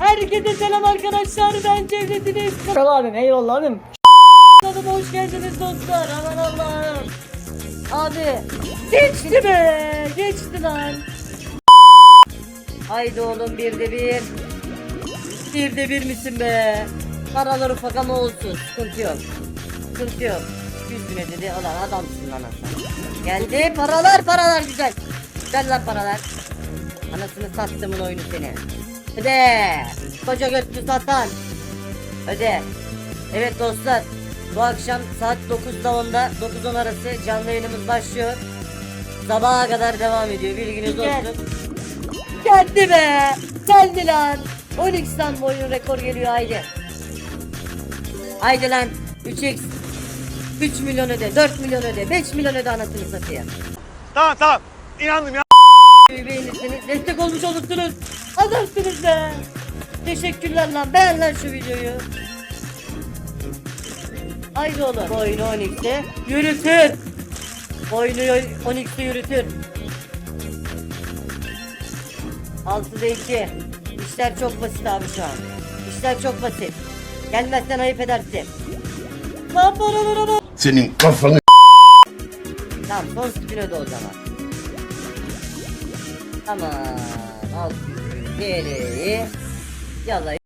Herkese selam arkadaşlar ben Cevdet'iniz. Kral abim eyvallah abim. Kanalıma hoş geldiniz dostlar aman Allah'ım. Abi geçti be geçti lan. Haydi oğlum bir de bir. Bir de bir misin be? Paralar ufak ama olsun sıkıntı yok. Sıkıntı yok. 100 bine dedi ulan adamsın lan sen. Geldi paralar paralar güzel. Güzel lan paralar. Anasını sattımın oyunu seni. Öde. Koca götlü satan. Öde. Evet dostlar. Bu akşam saat 9'da 10'da 9-10 arası canlı yayınımız başlıyor. Sabaha kadar devam ediyor bilginiz olsun. Geldi be. Geldi lan. 12'den bu oyun rekor geliyor haydi. Haydi lan. 3x. 3 milyon öde, 4 milyon öde, 5 milyon öde anasını satayım. Tamam tamam. İnandım ya. Olmuş olursunuz. Adamsınız be. Teşekkürler lan. Beğen lan şu videoyu. Haydi oğlum. Bu oyunu 12'de yürütür. Bu oyunu 12'de yürütür. 6'da 2. İşler çok basit abi şu an. İşler çok basit. Gelmezsen ayıp edersin. Lan bak. Senin kafanı Tamam son spin öde o zaman. Tamam. 600 TL'yi yalayıp